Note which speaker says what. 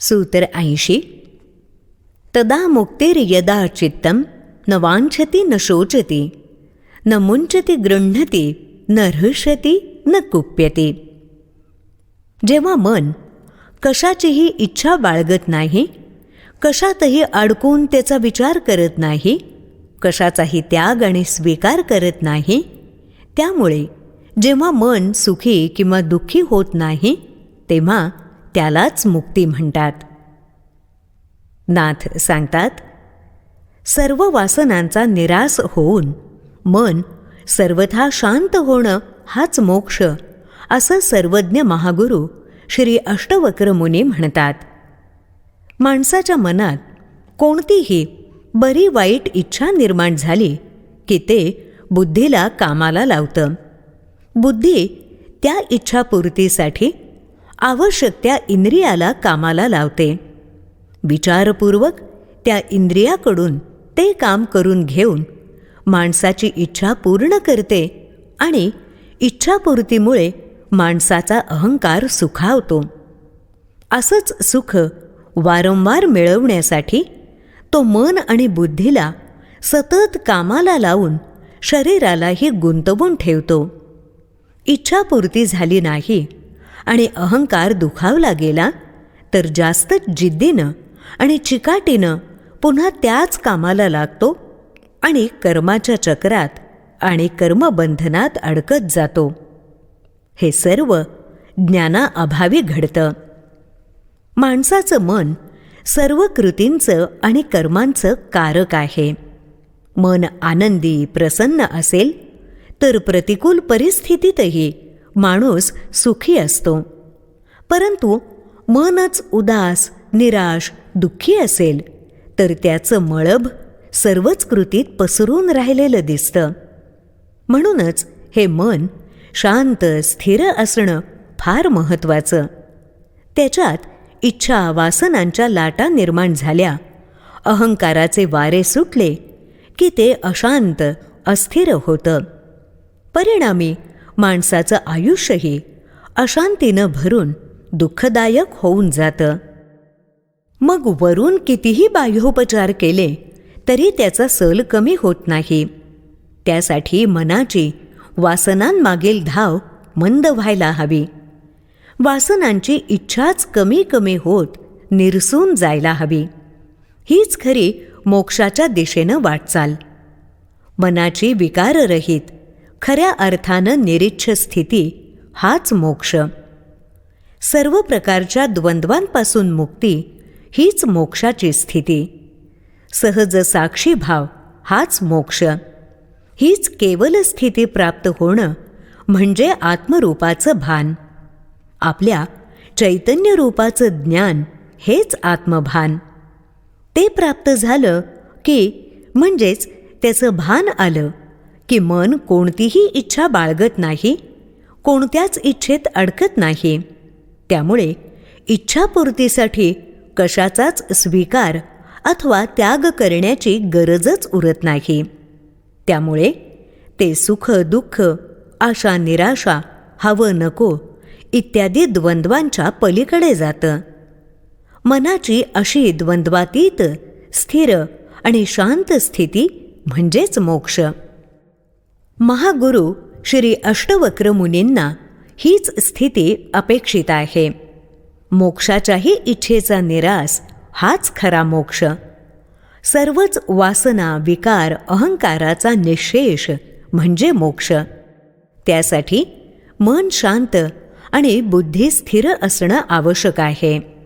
Speaker 1: सूत्र ऐंशी. तदा मुक्तिर्यदा चित्तं न वाञ्छति न शोचति न मुञ्चति गृह्णति न हृष्यति न कुप्यती. जेव्हा मन कशाचीही इच्छा बाळगत नाही कशातही अडकून त्याचा विचार करत नाही कशाचाही त्याग आणि स्वीकार करत नाही त्यामुळे जेव्हा मन सुखी किंवा दुःखी होत नाही तेव्हा त्यालाच मुक्ती म्हणतात. नाथ सांगतात सर्व वासनांचा निराश होऊन मन सर्वथा शांत होणं हाच मोक्ष असं सर्वज्ञ महागुरू श्री अष्टवक्र मुनी म्हणतात. माणसाच्या मनात कोणतीही बरी वाईट इच्छा निर्माण झाली की ते बुद्धीला कामाला लावतं. बुद्धी त्या इच्छापूर्तीसाठी आवश्यक त्या इंद्रियाला कामाला लावते. विचारपूर्वक त्या इंद्रियाकडून ते काम करून घेऊन माणसाची इच्छा पूर्ण करते आणि इच्छापूर्तीमुळे माणसाचा अहंकार सुखावतो. असंच सुख वारंवार मिळवण्यासाठी तो मन आणि बुद्धीला सतत कामाला लावून शरीरालाही गुंतवून ठेवतो. इच्छापूर्ती झाली नाही आणि अहंकार दुखावला गेला तर जास्त जिद्दीनं आणि चिकाटीनं पुन्हा त्याच कामाला लागतो आणि कर्माच्या चक्रात आणि कर्मबंधनात अडकत जातो. हे सर्व ज्ञानाअभावी घडतं. माणसाचं मन सर्व कृतींचं आणि कर्मांचं कारक आहे. मन आनंदी प्रसन्न असेल तर प्रतिकूल परिस्थितीतही माणूस सुखी असतो. परंतु मनच उदास निराश दुःखी असेल तर त्याचं मळभ सर्वच कृतीत पसरून राहिलेलं दिसतं. म्हणूनच हे मन शांत स्थिर असणं फार महत्त्वाचं. त्याच्यात इच्छा वासनांच्या लाटा निर्माण झाल्या. अहंकाराचे वारे सुटले की ते अशांत अस्थिर होतं. परिणामी माणसाचं आयुष्यही अशांतीनं भरून दुःखदायक होऊन जातं. मग वरून कितीही बाह्योपचार केले तरी त्याचा सल कमी होत नाही. त्यासाठी मनाची वासनांमागील धाव मंद व्हायला हवी. वासनांची इच्छाच कमी कमी होत निरसून जायला हवी. हीच खरी मोक्षाच्या दिशेनं वाटचाल. मनाची विकाररहित खऱ्या अर्थानं निरीच्छ स्थिती हाच मोक्ष. सर्व प्रकारच्या द्वंद्वांपासून मुक्ती हीच मोक्षाची स्थिती. सहज साक्षी भाव हाच मोक्ष. हीच केवल स्थिती प्राप्त होणं म्हणजे आत्मरूपाचं भान. आपल्या चैतन्य रूपाचं ज्ञान हेच आत्मभान. ते प्राप्त झालं की म्हणजेच त्याचं भान आलं. की मन कोणतीही इच्छा बाळगत नाही कोणत्याच इच्छेत अडकत नाही. त्यामुळे इच्छापूर्तीसाठी कशाचाच स्वीकार अथवा त्याग करण्याची गरजच उरत नाही. त्यामुळे ते सुख दुःख आशा निराशा हवं नको इत्यादी द्वंद्वांच्या पलीकडे जातं. मनाची अशी द्वंद्वातीत स्थिर आणि शांत स्थिती म्हणजेच मोक्ष. महागुरु श्री अष्टवक्र मुनींना हीच स्थिती अपेक्षित आहे. मोक्षाच्याही इच्छेचा निरास हाच खरा मोक्ष. सर्वच वासना विकार अहंकाराचा निशेष म्हणजे मोक्ष. त्यासाठी मन शांत आणि बुद्धी स्थिर असणं आवश्यक आहे.